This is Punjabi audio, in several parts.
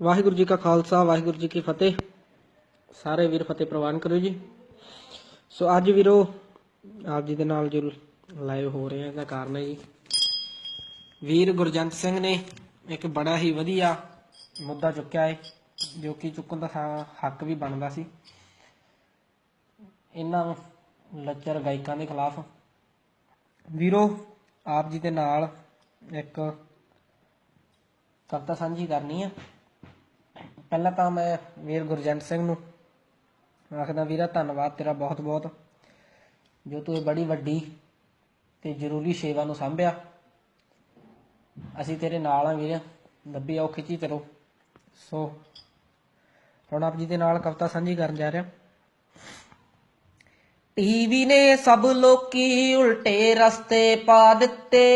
ਵਾਹਿਗੁਰੂ ਜੀ ਕਾ ਖਾਲਸਾ, ਵਾਹਿਗੁਰੂ ਜੀ ਕੀ ਫਤਿਹ। ਸਾਰੇ ਵੀਰ ਫਤਿਹ ਪ੍ਰਵਾਨ ਕਰੋ ਜੀ। ਸੋ ਅੱਜ ਵੀਰੋ, ਆਪ ਜੀ ਦੇ ਨਾਲ ਜੋ ਲਾਈਵ ਹੋ ਰਹੇ ਆ ਇਹਦਾ ਕਾਰਨ ਹੈ ਜੀ। ਵੀਰ ਗੁਰਜੰਤ ਸਿੰਘ ਨੇ ਇੱਕ ਬੜਾ ਹੀ ਵਧੀਆ ਮੁੱਦਾ ਚੁੱਕਿਆ ਹੈ ਜੋ ਕਿ ਚੁੱਕਣ ਦਾ ਹੱਕ ਵੀ ਬਣਦਾ ਸੀ। ਇਹਨਾਂ ਲੱਚਰ ਗਾਇਕਾਂ ਦੇ ਖਿਲਾਫ। ਵੀਰੋ, ਆਪ ਜੀ ਦੇ ਨਾਲ ਇੱਕ ਕਵਿਤਾ ਸਾਂਝੀ ਕਰਨੀ ਆ। ਪਹਿਲਾਂ ਤਾਂ ਮੈਂ ਵੀਰ ਗੁਰਜੰਟ ਸਿੰਘ ਨੂੰ ਆਖਦਾ, ਵੀਰਾ, ਧੰਨਵਾਦ ਤੇਰਾ ਬਹੁਤ ਬਹੁਤ ਜੋ ਤੂੰ ਇਹ ਬੜੀ ਵੱਡੀ ਤੇ ਜ਼ਰੂਰੀ ਸੇਵਾ ਨੂੰ ਸੰਭਿਆ। ਅਸੀਂ ਤੇਰੇ ਨਾਲ ਆ ਵੀਰ ਦੱਬੀ ਆਓ ਖਿੱਚੀ ਚਲੋ ਸੋ, ਹੁਣ ਆਪ ਜੀ ਦੇ ਨਾਲ ਕਵਿਤਾ ਸਾਂਝੀ ਕਰਨ ਜਾ ਰਿਹਾ। ਟੀਵੀ ਨੇ ਸਭ ਲੋਕੀ ਉਲਟੇ ਰਸਤੇ ਪਾ ਦਿੱਤੇ।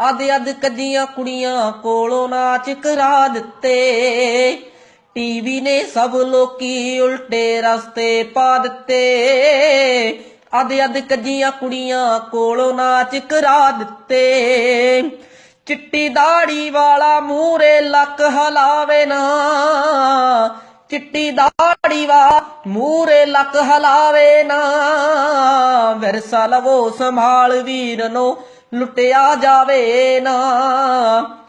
ਅਦ ਅਦ ਕੱਜੀਆਂ ਕੁੜੀਆਂ ਕੋਲੋਂ ਨਾਚ ਕਰਾ ਦਿੱਤੇ। ਟੀਵੀ ਨੇ ਸਭ ਲੋਕੀ ਉਲਟੇ ਰਸਤੇ ਪਾ ਦਿੱਤੇ। ਅਦ ਅਦ ਕੱਜੀਆਂ ਕੁੜੀਆਂ ਕੋਲੋਂ ਨਾਚ ਕਰਾ ਦਿੱਤੇ। ਚਿੱਟੀ ਦਾੜੀ ਵਾਲਾ ਮੂਰੇ ਲੱਕ ਹਲਾਵੇ ਨਾ। ਚਿੱਟੀ ਦਾੜੀ ਵਾ ਮੂਰੇ ਲੱਕ ਹਲਾਵੇ ਨਾ। ਵਿਰਸਾ ਲਵੋ ਸੰਭਾਲ ਵੀਰ ਨੂੰ ਲੁੱਟਿਆ ਜਾਵੇ ਨਾ।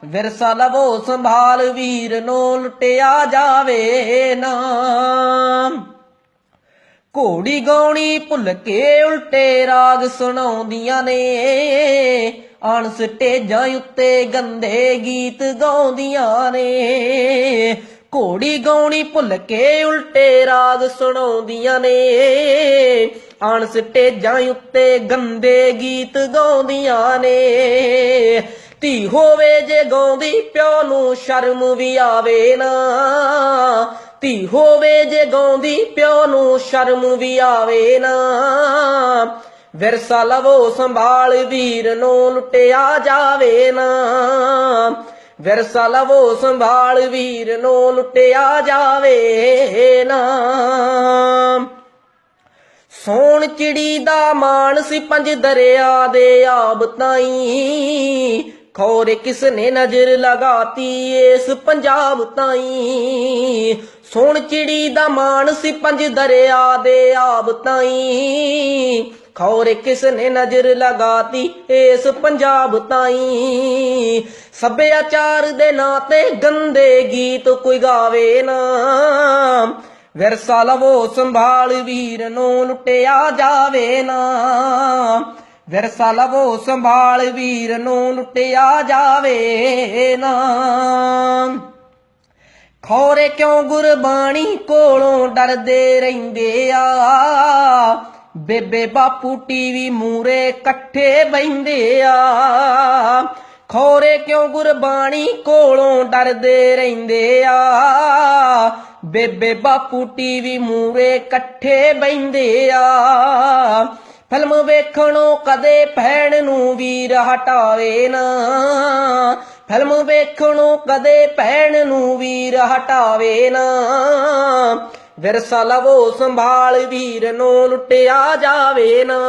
ਵਿਰਸਾ ਲਵੋ, ਸੰਭਾਲ ਵੀਰ ਨੂੰ ਲੁੱਟਿਆ ਜਾਵੇ ਨਾ। ਘੋੜੀ ਗਾਉਣੀ ਭੁੱਲ ਕੇ ਉਲਟੇ ਰਾਗ ਸੁਣਾਉਂਦੀਆਂ ਨੇ। ਅਣ ਸਟੇਜਾਂ ਉੱਤੇ ਗੰਦੇ ਗੀਤ ਗਾਉਂਦੀਆਂ ਨੇ। ਘੋੜੀ ਗਾਉਣੀ ਭੁੱਲ ਕੇ ਉਲਟੇ ਰਾਗ ਸੁਣਾਉਂਦੀਆਂ ਨੇ। ਅਣ ਸਟੇਜਾਂ ਉੱਤੇ ਗੰਦੇ ਗੀਤ ਗਾਉਂਦੀਆਂ ਨੇ। ਧੀ ਹੋਵੇ ਜੇ ਗਾਉਂਦੀ, ਪਿਓ ਨੂੰ ਸ਼ਰਮ ਵੀ ਆਵੇ ਨਾ। ਧੀ ਹੋਵੇ ਜੇ ਗਾਉਂਦੀ, ਪਿਓ ਨੂੰ ਸ਼ਰਮ ਵੀ ਆਵੇ ਨਾ। ਵਿਰਸਾ ਲਵੋ, ਸੰਭਾਲ ਵੀਰ ਨੂੰ ਲੁੱਟਿਆ ਜਾਵੇ ਨਾ। ਵਿਰਸਾ ਲਵੋ, ਸੰਭਾਲ ਵੀਰ ਨੂੰ ਲੁੱਟਿਆ ਜਾਵੇ ਨਾ। ਸੋਣ ਚਿੜੀ ਦਾ ਮਾਨ ਸੀ ਪੰਜ ਦਰਿਆ ਦੇ ਆਬ ਤਾਈ। ਖੋਰੇ ਕਿਸ ਨੇ ਨਜ਼ਰ ਲਗਾਤੀ ਇਸ ਪੰਜਾਬ ਤਾਈ। ਸੋਣ ਚਿੜੀ ਦਾ ਮਾਨ ਸੀ ਪੰਜ ਦਰਿਆ ਦੇ ਆਬ ਤਾਈ। ਖੋਰੇ ਕਿਸ ਨੇ ਨਜ਼ਰ ਲਗਾਤੀ ਇਸ ਪੰਜਾਬ ਤਾਈ। ਸੱਭਿਆਚਾਰ ਦੇ ਨਾਂ ਤੇ ਗੰਦੇ ਗੀਤ ਕੋਈ ਗਾਵੇ ਨਾ। ਵਿਰਸਾ ਲਵੋ ਸੰਭਾਲ ਵੀਰ ਨੂੰ ਲੁੱਟਿਆ ਜਾਵੇ ਨਾ। ਵਿਰਸਾ ਲਵੋ ਸੰਭਾਲ ਵੀਰ ਨੂੰ ਲੁੱਟਿਆ ਜਾਵੇ ਨਾ। ਖੋਰੇ ਕਿਉਂ ਗੁਰਬਾਣੀ ਕੋਲੋਂ ਡਰਦੇ ਰਹਿੰਦੇ ਆ? ਬੇਬੇ ਬਾਪੂ ਟੀਵੀ ਮੂਰੇ ਇਕੱਠੇ ਬੈੰਦੇ ਆ। ਖੋਰੇ ਕਿਉਂ ਗੁਰਬਾਣੀ ਕੋਲੋਂ ਡਰਦੇ ਰਹਿੰਦੇ ਆ? ਬੇਬੇ ਬਾਪੂ ਟੀਵੀ ਮੂਰੇ ਇਕੱਠੇ ਬੈੰਦੇ ਆ। ਫਿਲਮ ਵੇਖਣੋਂ ਕਦੇ ਭੈਣ ਨੂੰ ਵੀਰ ਹਟਾਵੇ ਨਾ। ਫਿਲਮ ਵੇਖਣੋਂ ਕਦੇ ਭੈਣ ਨੂੰ ਵੀਰ ਹਟਾਵੇ ਨਾ। ਵਿਰਸਾ ਲਵੋ, ਸੰਭਾਲ ਵੀਰ, ਨੂੰ ਲੁੱਟਿਆ ਜਾਵੇ ਨਾ।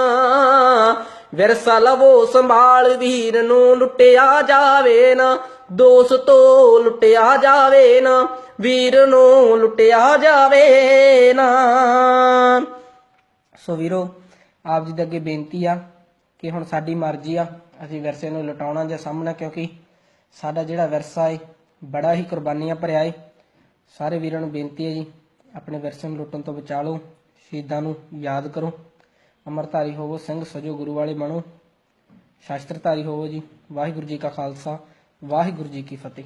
ਵਿਰਸਾ ਲਵੋ ਸੰਭਾਲ ਵੀਰ ਨੂੰ ਲੁੱਟਿਆ ਜਾਵੇ ਨਾ ਦੋਸਤੋ ਲੁੱਟਿਆ ਜਾਵੇ ਨਾ, ਵੀਰ ਨੂੰ ਲੁੱਟਿਆ ਜਾਵੇ ਨਾ। ਸੋ ਵੀਰੋ, ਆਪ ਜੀ ਦੇ ਅੱਗੇ ਬੇਨਤੀ ਆ ਕਿ ਹੁਣ ਸਾਡੀ ਮਰਜ਼ੀ ਆ, ਅਸੀਂ ਵਿਰਸੇ ਨੂੰ ਲੁਟਾਉਣਾ ਜਾਂ ਸਾਹਮਣਾ, ਕਿਉਂਕਿ ਸਾਡਾ ਜਿਹੜਾ ਵਿਰਸਾ ਏ, ਬੜਾ ਹੀ ਕੁਰਬਾਨੀਆਂ ਭਰਿਆ ਏ। ਸਾਰੇ ਵੀਰਾਂ ਨੂੰ ਬੇਨਤੀ ਹੈ ਜੀ, ਆਪਣੇ ਵਿਰਸੇ ਨੂੰ ਲੁੱਟਣ ਤੋਂ ਬਚਾ ਲਓ, ਸ਼ਹੀਦਾਂ ਨੂੰ ਯਾਦ ਕਰੋ। ਅਮਰਧਾਰੀ ਹੋਵੋ, ਸਿੰਘ ਸਜੋ ਗੁਰੂ ਵਾਲੇ ਬਣੋ। ਸ਼ਾਸਤਰਧਾਰੀ ਹੋਵੋ ਜੀ, ਵਾਹਿਗੁਰੂ ਜੀ ਕਾ ਖਾਲਸਾ, ਵਾਹਿਗੁਰੂ ਜੀ ਕੀ ਫਤਿਹ।